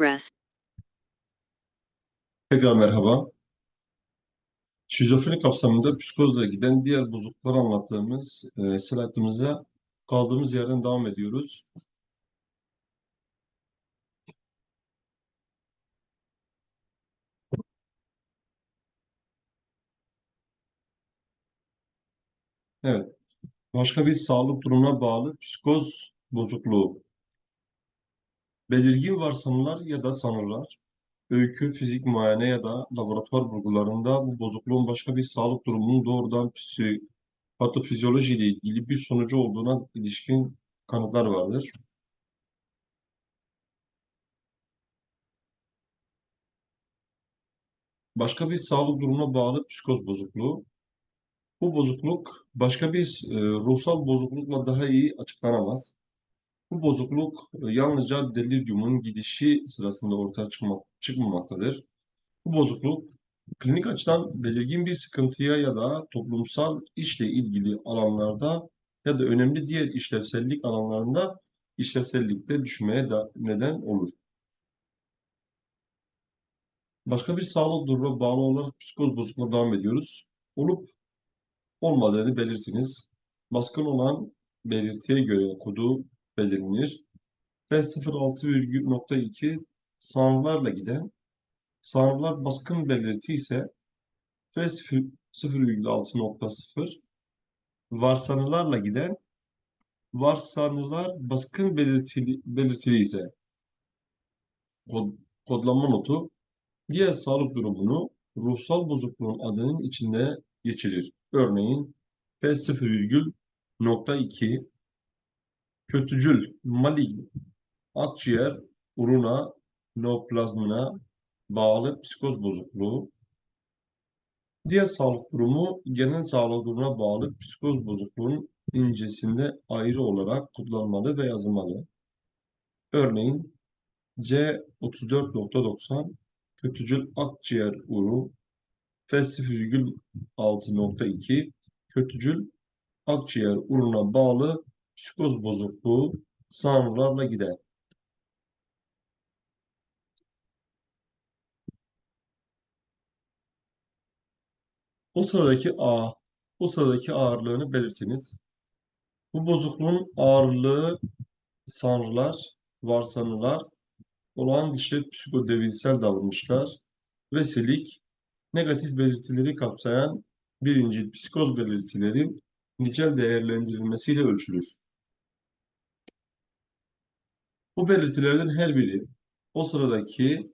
rest, Tekrar merhaba. Şizofreni kapsamında psikozla giden diğer bozuklukları anlattığımız e, slaytımıza kaldığımız yerden devam ediyoruz. Evet. Başka bir sağlık durumuna bağlı psikoz bozukluğu. Belirgin varsayımlar ya da sanılar, öykü, fizik muayene ya da laboratuvar bulgularında bu bozukluğun başka bir sağlık durumunun doğrudan psi patofizyoloji ile ilgili bir sonucu olduğuna ilişkin kanıtlar vardır. Başka bir sağlık durumuna bağlı psikoz bozukluğu. Bu bozukluk başka bir e, ruhsal bozuklukla daha iyi açıklanamaz. Bu bozukluk e, yalnızca deliriumun gidişi sırasında ortaya çıkmak, çıkmamaktadır. Bu bozukluk klinik açıdan belirgin bir sıkıntıya ya da toplumsal işle ilgili alanlarda ya da önemli diğer işlevsellik alanlarında işlevsellikte düşmeye da neden olur. Başka bir sağlık durumuna bağlı olarak psikoz bozukluğuna devam ediyoruz. Olup olmadığını belirtiniz. Baskın olan belirtiye göre kodu belirlenir. F06,2 sanrılarla giden sanrılar baskın belirti ise F0,6.0 varsanılarla giden varsanılar baskın belirtili, belirtili ise kod, kodlama notu diğer sağlık durumunu ruhsal bozukluğun adının içinde geçirir. Örneğin F0,2 kötücül, malign, akciğer, uruna, neoplazmına bağlı psikoz bozukluğu. Diğer sağlık durumu genel sağlık durumuna bağlı psikoz bozukluğun incesinde ayrı olarak kullanılmalı ve yazılmalı. Örneğin C34.90 kötücül akciğer uru F0,6.2 kötücül akciğer uruna bağlı psikoz bozukluğu sanrılarla gider. O sıradaki A, o sıradaki ağırlığını belirtiniz. Bu bozukluğun ağırlığı sanrılar, varsanılar, olağan dışı psikodevinsel davranışlar ve negatif belirtileri kapsayan birinci psikoz belirtilerin nicel değerlendirilmesiyle ölçülür. Bu belirtilerden her biri o sıradaki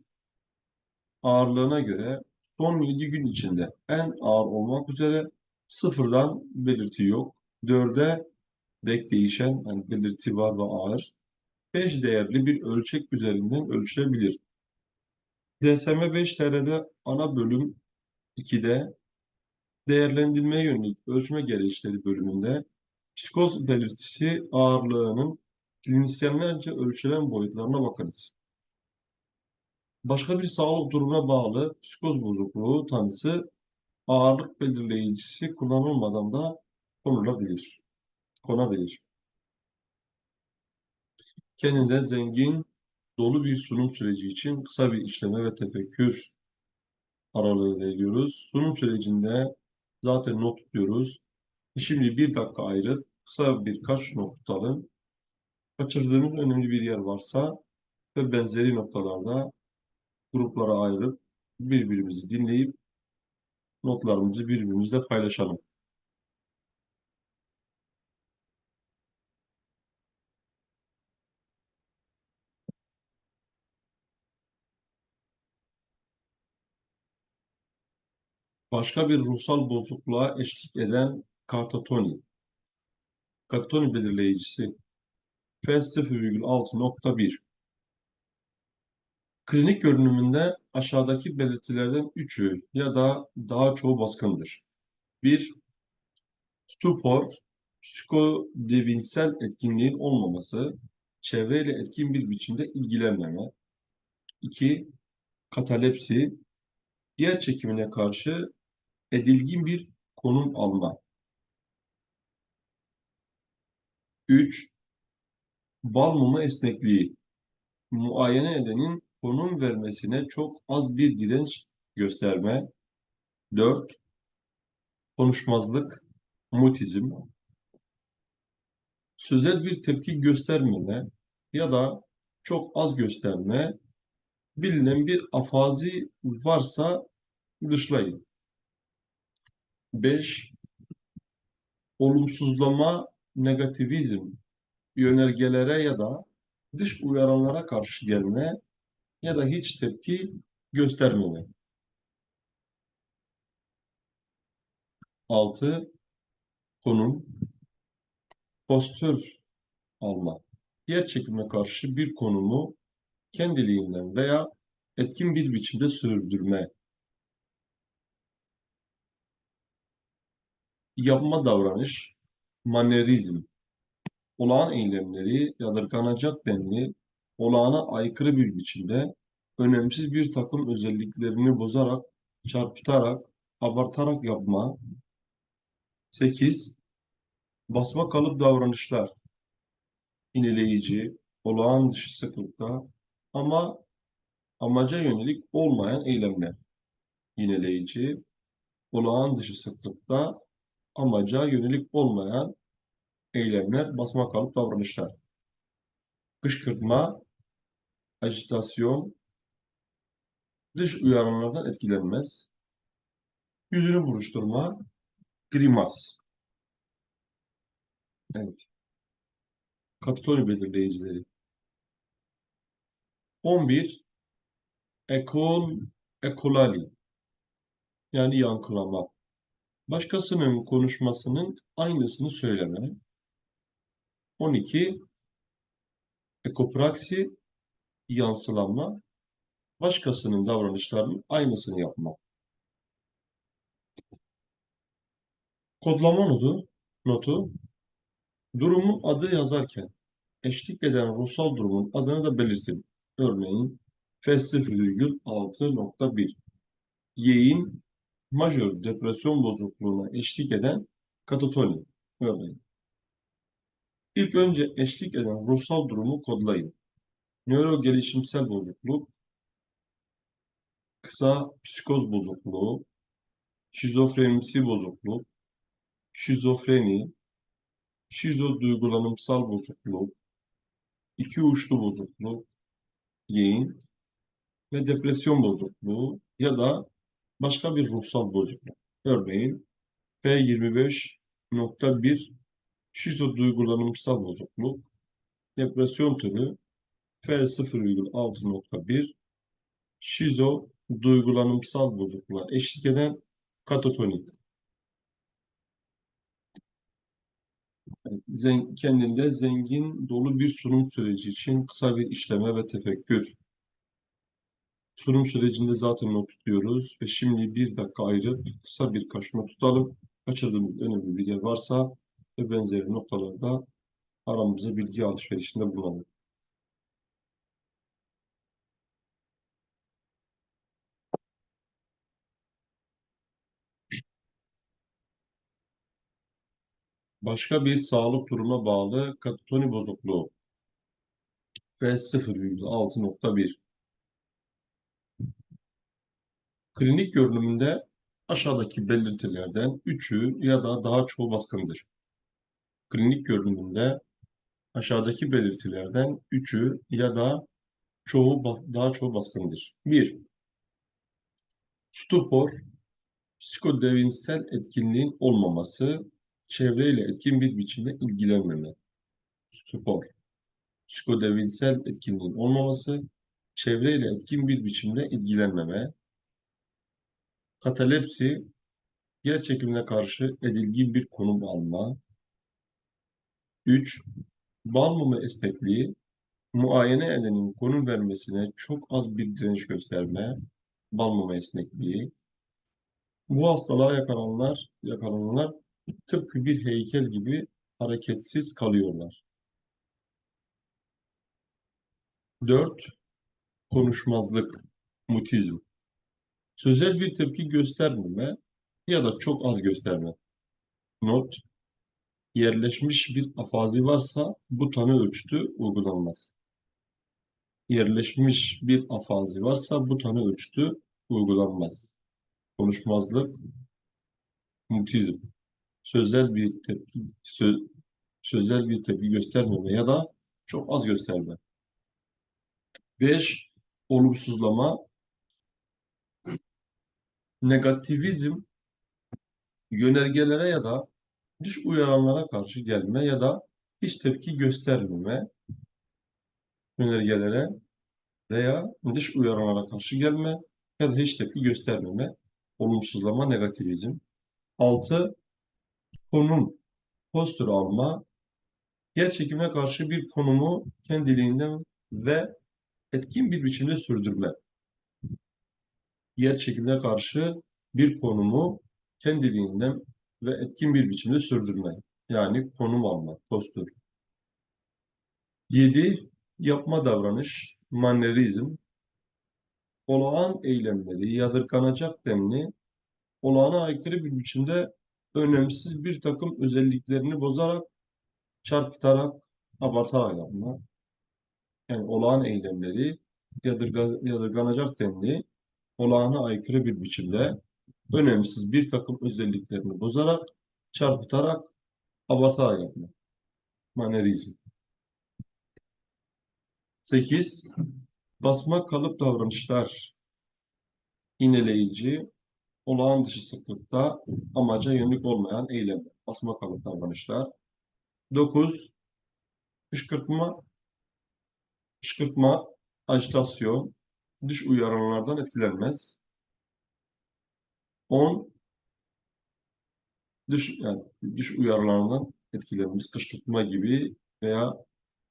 ağırlığına göre son 7 gün içinde en ağır olmak üzere sıfırdan belirti yok. 4'e dek değişen yani belirti var ve ağır. 5 değerli bir ölçek üzerinden ölçülebilir. DSM-5 ana bölüm 2'de değerlendirmeye yönelik ölçme gereçleri bölümünde psikoz belirtisi ağırlığının klinisyenlerce ölçülen boyutlarına bakarız. Başka bir sağlık durumuna bağlı psikoz bozukluğu tanısı ağırlık belirleyicisi kullanılmadan da konulabilir. Konabilir. Kendinde zengin, dolu bir sunum süreci için kısa bir işleme ve tefekkür aralığı veriyoruz. Sunum sürecinde zaten not tutuyoruz. Şimdi bir dakika ayırıp kısa birkaç not tutalım. Kaçırdığımız önemli bir yer varsa ve benzeri noktalarda gruplara ayırıp birbirimizi dinleyip notlarımızı birbirimizle paylaşalım. Başka bir ruhsal bozukluğa eşlik eden katatoni. Katatoni belirleyicisi F0,6.1 Klinik görünümünde aşağıdaki belirtilerden üçü ya da daha çoğu baskındır. 1. Stupor, psikodevinsel etkinliğin olmaması, çevreyle etkin bir biçimde ilgilenmeme. 2. Katalepsi, yer çekimine karşı edilgin bir konum alma. 3. Bal mumu esnekliği, muayene edenin konum vermesine çok az bir direnç gösterme. 4. Konuşmazlık, mutizm. Sözel bir tepki göstermeme ya da çok az gösterme, bilinen bir afazi varsa dışlayın. 5. Olumsuzlama, negativizm, yönergelere ya da dış uyaranlara karşı gelme ya da hiç tepki göstermeme. 6. Konum, postür alma. Yer çekimine karşı bir konumu kendiliğinden veya etkin bir biçimde sürdürme. Yapma davranış, manerizm. Olağan eylemleri yadırganacak denli, olağana aykırı bir biçimde önemsiz bir takım özelliklerini bozarak, çarpıtarak, abartarak yapma. 8. Basma kalıp davranışlar. İneleyici, olağan dışı sıklıkta ama amaca yönelik olmayan eylemler. Yineleyici, olağan dışı sıklıkta amaca yönelik olmayan eylemler, basma kalıp davranışlar. Kışkırtma, ajitasyon, dış uyaranlardan etkilenmez. Yüzünü buruşturma, grimas. Evet. Katatoni belirleyicileri. 11. Ekol, ekolali. Yani yankılama. Başkasının konuşmasının aynısını söyleme. 12. Ekopraksi, yansılanma. Başkasının davranışlarının aynısını yapma. Kodlama notu, notu, durumun adı yazarken eşlik eden ruhsal durumun adını da belirtin. Örneğin F0,6.1 Y'in majör depresyon bozukluğuna eşlik eden katatoni. Örneğin. İlk önce eşlik eden ruhsal durumu kodlayın. Nöro gelişimsel bozukluk, kısa psikoz bozukluğu, şizofrenimsi bozukluk, şizofreni, şizo duygulanımsal bozukluk, iki uçlu bozukluk, yeğin ve depresyon bozukluğu ya da başka bir ruhsal bozukluk. Örneğin P25.1 şizo duygulanımsal bozukluk, depresyon türü F0,6.1 şizo duygulanımsal bozukluğa eşlik eden katatoni. Zen, kendinde zengin, dolu bir sunum süreci için kısa bir işleme ve tefekkür. Sunum sürecinde zaten not tutuyoruz ve şimdi bir dakika ayırıp kısa bir not tutalım. Kaçırdığımız önemli bir yer varsa ve benzeri noktalarda aramızda bilgi alışverişinde bulunalım. Başka bir sağlık duruma bağlı katatoni bozukluğu. F0,6.1 Klinik görünümünde aşağıdaki belirtilerden üçü ya da daha çoğu baskındır. Klinik görünümünde aşağıdaki belirtilerden üçü ya da çoğu daha çoğu baskındır. 1. Stupor, psikodevinsel etkinliğin olmaması, çevreyle etkin bir biçimde ilgilenmeme. Stupor, psikodevinsel etkinliğin olmaması, çevreyle etkin bir biçimde ilgilenmeme. Katalepsi, yer çekimine karşı edilgin bir konum alma. 3. Bal esnekliği, muayene edenin konum vermesine çok az bir direnç gösterme, bal esnekliği. Bu hastalığa yakalananlar, yakalananlar tıpkı bir heykel gibi hareketsiz kalıyorlar. 4. Konuşmazlık, mutizm. Sözel bir tepki göstermeme ya da çok az gösterme. Not, yerleşmiş bir afazi varsa bu tanı ölçütü uygulanmaz. yerleşmiş bir afazi varsa bu tanı ölçütü uygulanmaz. Konuşmazlık, mutizm, sözel bir tepki, sö- sözel bir tepki göstermeme ya da çok az gösterme. 5. Olumsuzlama, negativizm, yönergelere ya da dış uyaranlara karşı gelme ya da hiç tepki göstermeme, yönergelere veya dış uyaranlara karşı gelme ya da hiç tepki göstermeme, olumsuzlama, negativizm. 6. Konum, postür alma, yer çekimine karşı bir konumu kendiliğinden ve etkin bir biçimde sürdürme. Yer çekimine karşı bir konumu kendiliğinden ve etkin bir biçimde sürdürme. Yani konum alma, postür. 7. Yapma davranış, mannerizm. Olağan eylemleri yadırganacak denli, olağana aykırı bir biçimde önemsiz bir takım özelliklerini bozarak, çarpıtarak, abartarak yapma. Yani olağan eylemleri yadırga, yadırganacak denli, olağana aykırı bir biçimde önemsiz bir takım özelliklerini bozarak, çarpıtarak, abartarak yapma. Manerizm. 8. Basma kalıp davranışlar. İğneleyici, olağan dışı sıklıkta amaca yönelik olmayan eylemler. Basma kalıp davranışlar. 9. Kışkırtma, kışkırtma, ajitasyon, dış uyaranlardan etkilenmez. 10. Dış, yani dış uyarılarından etkilenmez. Kışkırtma gibi veya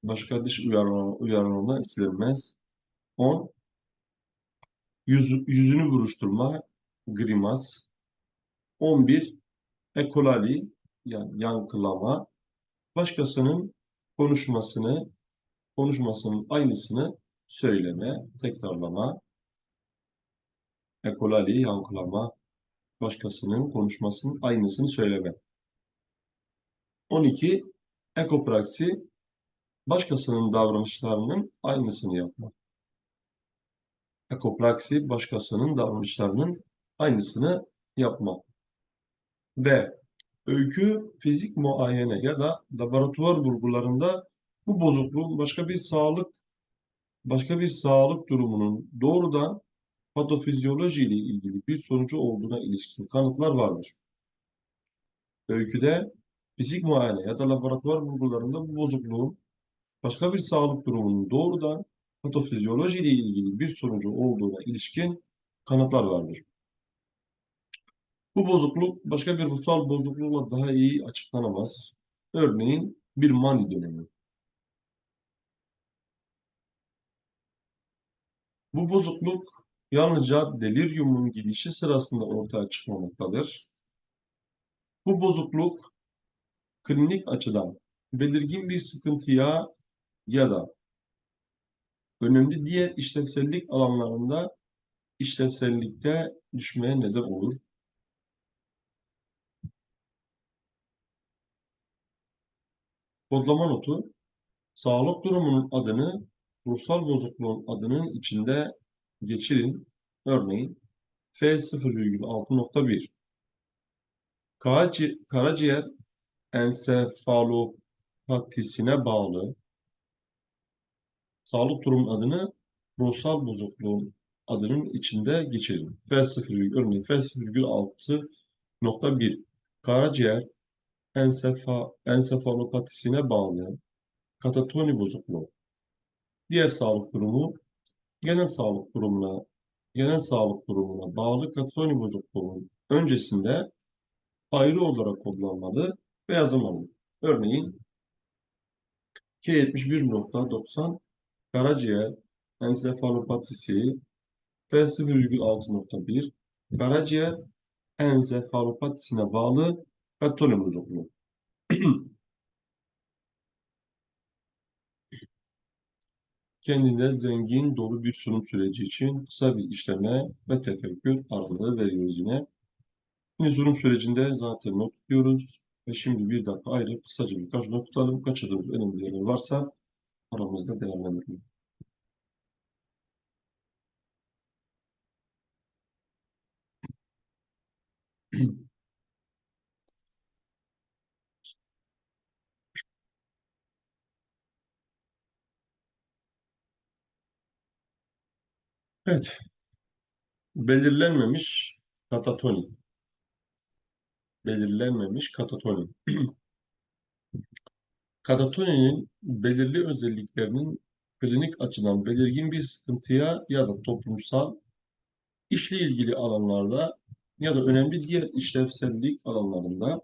başka dış uyarılar, uyarılarından etkilenmez. 10. Yüz, yüzünü buruşturma, grimas. 11. Ekolali, yani yankılama. Başkasının konuşmasını, konuşmasının aynısını söyleme, tekrarlama. Ekolali, yankılama. Başkasının konuşmasının aynısını söyleme. 12. Ekopraksi, başkasının davranışlarının aynısını yapma. Ekopraksi, başkasının davranışlarının aynısını yapma. B. Öykü, fizik muayene ya da laboratuvar vurgularında bu bozukluğun başka bir sağlık başka bir sağlık durumunun doğrudan patofizyoloji ile ilgili bir sonucu olduğuna ilişkin kanıtlar vardır. Öyküde fizik muayene ya da laboratuvar vurgularında bu bozukluğun başka bir sağlık durumunun doğrudan patofizyoloji ile ilgili bir sonucu olduğuna ilişkin kanıtlar vardır. Bu bozukluk başka bir ruhsal bozuklukla daha iyi açıklanamaz. Örneğin bir mani dönemi. Bu bozukluk yalnızca deliryumun gidişi sırasında ortaya çıkmamaktadır. Bu bozukluk klinik açıdan belirgin bir sıkıntıya ya da önemli diğer işlevsellik alanlarında işlevsellikte düşmeye neden olur. Kodlama notu, sağlık durumunun adını ruhsal bozukluğun adının içinde geçirin. Örneğin F0,6.1 Karaci karaciğer ensefalopatisine bağlı sağlık durumunun adını ruhsal bozukluğun adının içinde geçirin. F0, örneğin F0,6.1 Karaciğer ensefa, ensefalopatisine bağlı katatoni bozukluğu. Diğer sağlık durumu genel sağlık durumuna genel sağlık durumuna bağlı katatoni bozukluğunun öncesinde ayrı olarak kullanmalı ve yazılmalı. Örneğin K71.90 karaciğer ensefalopatisi F0,6.1 karaciğer ensefalopatisine bağlı katatoni bozukluğu. kendine zengin dolu bir sunum süreci için kısa bir işleme ve tefekkür aralığı veriyoruz yine. Yine sunum sürecinde zaten not tutuyoruz ve şimdi bir dakika ayrı kısaca birkaç not tutalım. Kaçırdığımız önemli yerler varsa aramızda değerlendirelim. Mm-hmm. Evet. Belirlenmemiş katatoni. Belirlenmemiş katatoni. Katatoninin belirli özelliklerinin klinik açıdan belirgin bir sıkıntıya ya da toplumsal işle ilgili alanlarda ya da önemli diğer işlevsellik alanlarında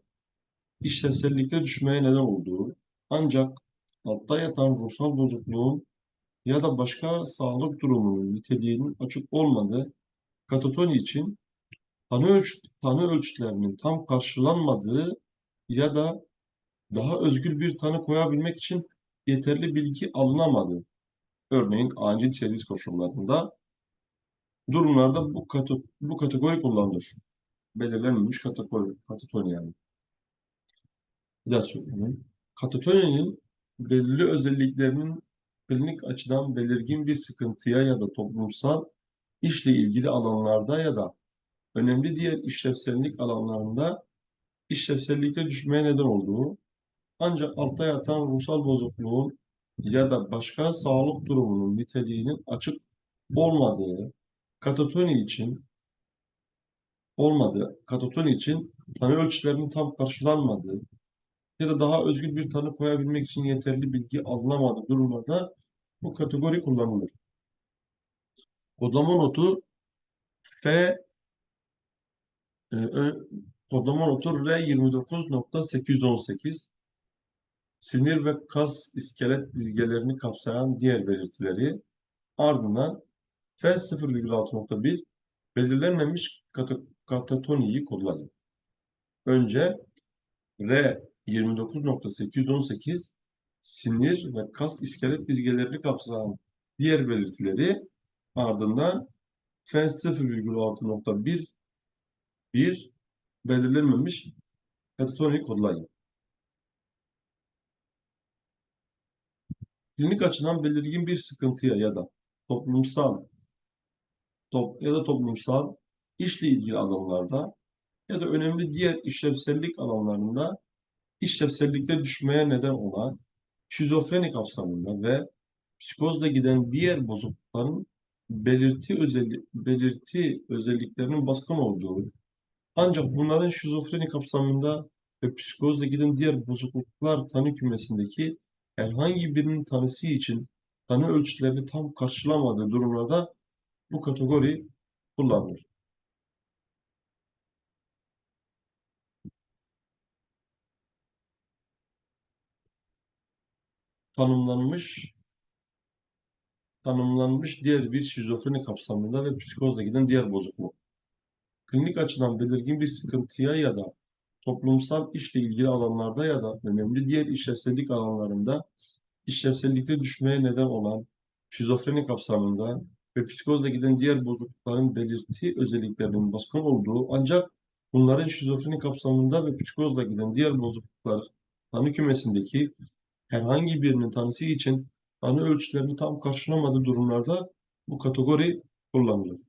işlevsellikte düşmeye neden olduğu ancak altta yatan ruhsal bozukluğun ya da başka sağlık durumunun niteliğinin açık olmadığı katatoni için tanı, ölç tanı ölçütlerinin tam karşılanmadığı ya da daha özgür bir tanı koyabilmek için yeterli bilgi alınamadığı, örneğin acil servis koşullarında durumlarda bu, kato, bu kategori kullanılır. Belirlenmemiş kategori, katatoni yani. Bir daha söyleyeyim. Katatoninin belirli özelliklerinin klinik açıdan belirgin bir sıkıntıya ya da toplumsal işle ilgili alanlarda ya da önemli diğer işlevsellik alanlarında işlevsellikte düşmeye neden olduğu, ancak altta yatan ruhsal bozukluğun ya da başka sağlık durumunun niteliğinin açık olmadığı, katatoni için olmadığı, katatoni için tanı ölçülerinin tam karşılanmadığı ya da daha özgür bir tanı koyabilmek için yeterli bilgi alınamadığı durumlarda bu kategori kullanılır. Kodlama notu F e, kodlama notu R29.818 sinir ve kas iskelet dizgelerini kapsayan diğer belirtileri ardından F0,6.1 belirlenmemiş kata- katatoniyi kullanın. Önce R29.818 sinir ve kas iskelet dizgelerini kapsayan diğer belirtileri ardından F0,6.1 bir belirlenmemiş katatoniyi kodlayın. Klinik açıdan belirgin bir sıkıntıya ya da toplumsal top, ya da toplumsal işle ilgili alanlarda ya da önemli diğer işlevsellik alanlarında işlevsellikte düşmeye neden olan şizofreni kapsamında ve psikozla giden diğer bozuklukların belirti özellik, belirti özelliklerinin baskın olduğu ancak bunların şizofreni kapsamında ve psikozla giden diğer bozukluklar tanı kümesindeki herhangi birinin tanısı için tanı ölçütlerini tam karşılamadığı durumlarda bu kategori kullanılır. Tanımlanmış tanımlanmış diğer bir şizofreni kapsamında ve psikozla giden diğer bozukluk. Klinik açıdan belirgin bir sıkıntıya ya da toplumsal işle ilgili alanlarda ya da önemli diğer işlevsellik alanlarında işlevsellikte düşmeye neden olan şizofreni kapsamında ve psikozla giden diğer bozuklukların belirti özelliklerinin baskın olduğu ancak bunların şizofreni kapsamında ve psikozla giden diğer bozukluklar tanı kümesindeki herhangi birinin tanısı için tanı ölçülerini tam karşılamadığı durumlarda bu kategori kullanılır.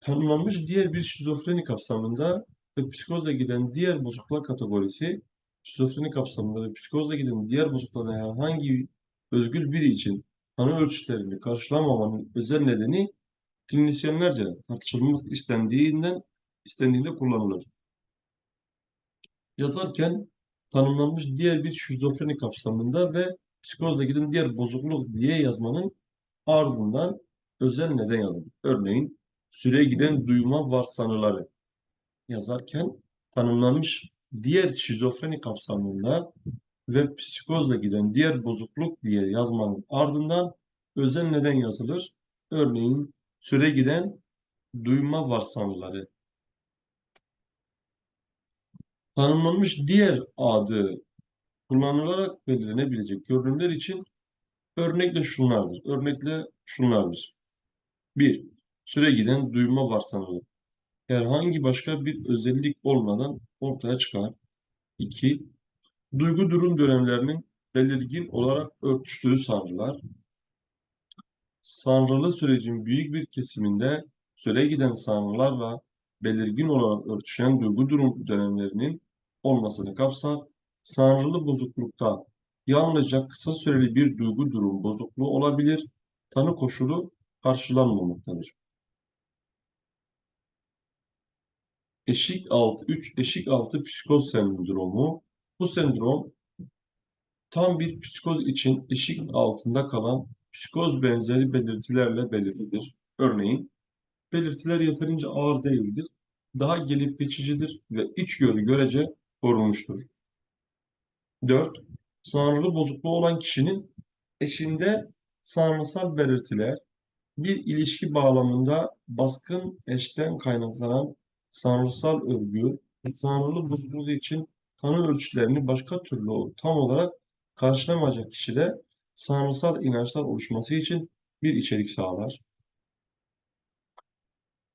Tanımlanmış diğer bir şizofreni kapsamında ve psikozla giden diğer bozukluklar kategorisi şizofreni kapsamında ve psikozla giden diğer bozuklukların herhangi özgür biri için tanı ölçütlerini karşılamamanın özel nedeni klinisyenlerce tartışılmak istendiğinden istendiğinde kullanılır. Yazarken tanımlanmış diğer bir şizofreni kapsamında ve psikozla giden diğer bozukluk diye yazmanın ardından özel neden yazılır. Örneğin süre giden duyma varsanıları yazarken tanımlanmış diğer şizofreni kapsamında ve psikozla giden diğer bozukluk diye yazmanın ardından özel neden yazılır. Örneğin süre giden duyma varsanıları. Tanımlanmış diğer adı kullanılarak belirlenebilecek görünümler için örnekle şunlardır. Örnekle şunlardır. 1. Süre giden duyma varsayımı. Herhangi başka bir özellik olmadan ortaya çıkar. 2. Duygu durum dönemlerinin belirgin olarak örtüştüğü sanrılar. Sanrılı sürecin büyük bir kesiminde süre giden sanrılarla belirgin olarak örtüşen duygu durum dönemlerinin olmasını kapsar. Sanrılı bozuklukta yalnızca kısa süreli bir duygu durum bozukluğu olabilir. Tanı koşulu karşılanmamaktadır. Eşik altı, 3 eşik altı psikoz sendromu. Bu sendrom tam bir psikoz için eşik altında kalan psikoz benzeri belirtilerle belirlidir. Örneğin, belirtiler yeterince ağır değildir, daha gelip geçicidir ve içgörü görece korunmuştur. 4. Sanrılı bozukluğu olan kişinin eşinde sanrısal belirtiler, bir ilişki bağlamında baskın eşten kaynaklanan sanrısal örgü, sanrılı bozukluğu için tanı ölçülerini başka türlü tam olarak karşılamayacak kişide sanrısal inançlar oluşması için bir içerik sağlar.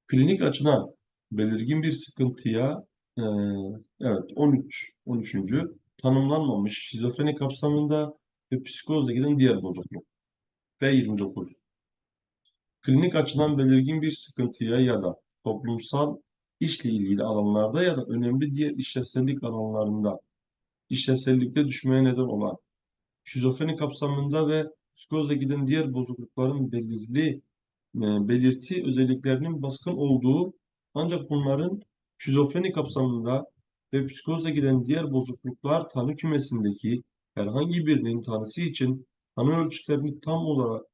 Klinik açıdan belirgin bir sıkıntıya e, evet 13 13. tanımlanmamış şizofreni kapsamında ve psikozla giden diğer bozukluk. V29. Klinik açıdan belirgin bir sıkıntıya ya da toplumsal işle ilgili alanlarda ya da önemli diğer işlevsellik alanlarında işlevsellikte düşmeye neden olan şizofreni kapsamında ve psikozla giden diğer bozuklukların belirli belirti özelliklerinin baskın olduğu ancak bunların şizofreni kapsamında ve psikozla giden diğer bozukluklar tanı kümesindeki herhangi birinin tanısı için tanı ölçütlerini tam olarak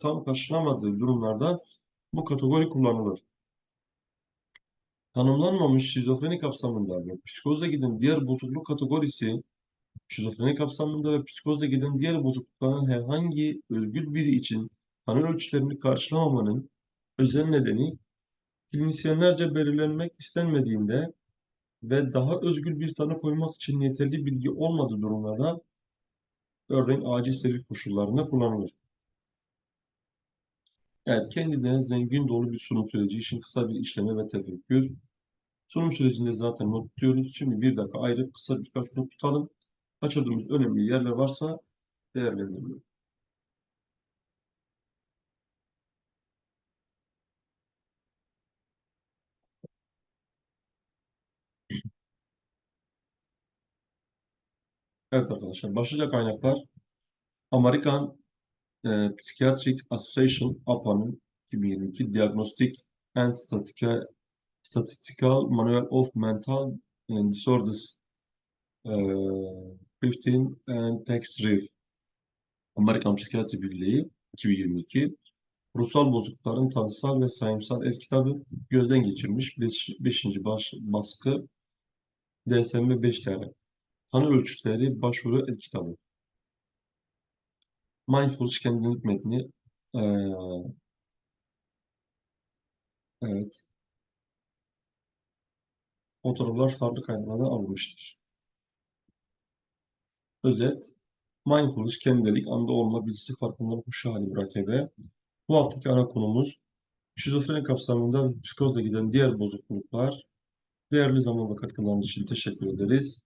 tam karşılamadığı durumlarda bu kategori kullanılır. Tanımlanmamış şizofreni kapsamında ve psikozla giden diğer bozukluk kategorisi şizofreni kapsamında ve psikozla giden diğer bozuklukların herhangi özgül biri için tanı ölçülerini karşılamamanın özel nedeni klinisyenlerce belirlenmek istenmediğinde ve daha özgül bir tanı koymak için yeterli bilgi olmadığı durumlarda örneğin acil servis koşullarında kullanılır. Evet, kendine zengin dolu bir sunum süreci için kısa bir işleme ve tefekkür. Sunum sürecinde zaten not tutuyoruz. Şimdi bir dakika ayrı kısa birkaç not tutalım. Kaçırdığımız önemli yerler varsa değerlendirelim. Evet arkadaşlar, başlıca kaynaklar Amerikan e, Psychiatric Association APA'nın 2022 Diagnostic and Statistical, Statistical Manual of Mental Disorders e, 15 and Text Review Amerikan Psikiyatri Birliği 2022 Ruhsal bozuklukların tanısal ve sayımsal el kitabı gözden geçirmiş 5. Baş, baskı DSM 5 tane. Tanı ölçütleri başvuru el kitabı. Mindfulness kendinlik metni ee, evet fotoğraflar farklı kaynaklardan alınmıştır. Özet Mindfulness kendilik anda olma bilgisi farkındalık kuşu hali mürakabe. Bu haftaki ana konumuz şizofreni kapsamında psikozla giden diğer bozukluklar. Değerli zaman ve katkılarınız için teşekkür ederiz.